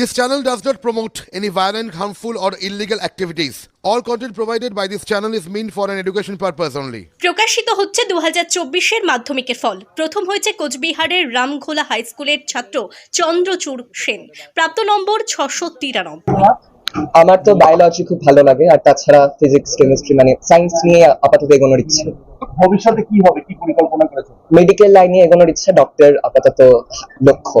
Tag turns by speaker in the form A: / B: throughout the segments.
A: This channel does not promote any violent, harmful, or illegal activities. All content provided by this channel is meant for an education purpose only.
B: প্রকাশিত হচ্ছে দু হাজার চব্বিশের মাধ্যমিকের ফল। প্রথম হয়েছে কোচবিহারের রামঘোলা হাই স্কুলের ছাত্র চন্দ্রচূড় সেন। প্রাপ্ত নম্বর ছশো তিরানব্বই।
C: আমার তো বায়োলজি খুব ভালো লাগে আর তাছাড়া ফিজিক্স কেমিস্ট্রি মানে সায়েন্স নিয়ে আপাতত এগোনোর ইচ্ছে।
D: ভবিষ্যতে কি হবে? কি পরিকল্পনা করেছ?
C: মেডিকেল লাইনে এগোনোর ইচ্ছে ডক্টর আপাতত লক্ষ্য।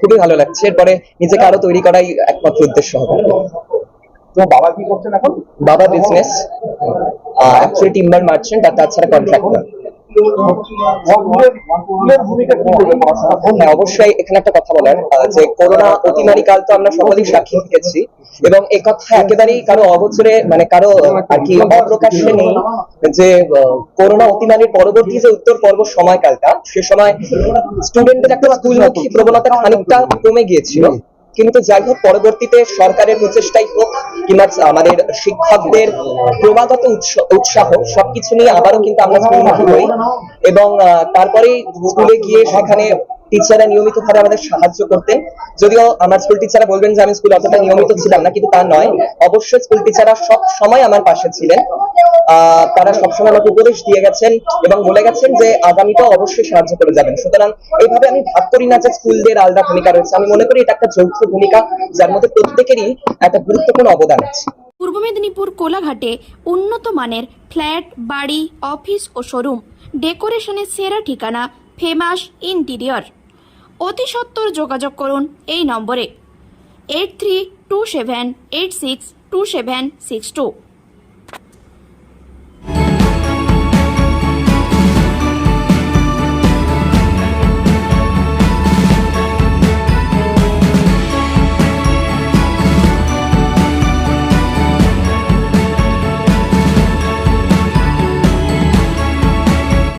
C: খুবই ভালো লাগছে। এরপরে নিজেকে আরও তৈরি করাই একমাত্র উদ্দেশ্য হবে।
D: তোমার বাবা কি করছেন এখন?
C: বাবা বিজনেস অ্যাকচুয়ালি টিম্বার মার্চেন্ট আর তাছাড়া কন্ট্রাক্টর হ্যাঁ অবশ্যই এখানে একটা কথা যে করোনা অতিমারি কাল তো আমরা সকলেই সাক্ষী থেকেছি এবং একেবারেই কারও মানে কারও আর কি অপ্রকাশ্যে নেই যে করোনা অতিমারির পরবর্তী যে উত্তর পর্ব সময়কালটা, সে সময় স্টুডেন্টদের একটা স্কুলমুখী প্রবণতা খানিকটা কমে গিয়েছিল। কিন্তু যাই হোক, পরবর্তীতে সরকারের প্রচেষ্টাই হোক কিংবা আমাদের শিক্ষকদের ক্রমাগত উৎস- উৎসাহ সবকিছু নিয়ে আবারও কিন্তু আমরা স্কুলমুখী হই এবং তারপরে তারপরেই স্কুলে গিয়ে সেখানে টিচাররা নিয়মিত ভাবে আমাদের সাহায্য করতেন যদিও আমার স্কুল টিচাররা বলবেন যে আমি স্কুলে অতটা নিয়মিত ছিলাম না, কিন্তু তা নয়। অবশ্যই স্কুল টিচাররা সব সময় আমার পাশে ছিলেন। তারা সবসময় আমাকে উপদেশ দিয়ে গেছেন এবং বলে গেছেন যে আগামীটাও অবশ্যই সাহায্য করে যাবেন। সুতরাং এইভাবে আমি ভাগ করি না যে স্কুলদের আলাদা ভূমিকা রয়েছে। আমি মনে করি এটা একটা যৌথ ভূমিকা, যার মধ্যে প্রত্যেকেরই একটা গুরুত্বপূর্ণ অবদান আছে।
E: পূর্ব মেদিনীপুর কোলাঘাটে উন্নত মানের ফ্ল্যাট, বাড়ি, অফিস ও শোরুম। ডেকোরেশনের সেরা ঠিকানা ফেমাস ইন্টিরিয়র। অতি সত্বর যোগাযোগ করুন এই নম্বরে। Eight three two seven eight six two seven six two.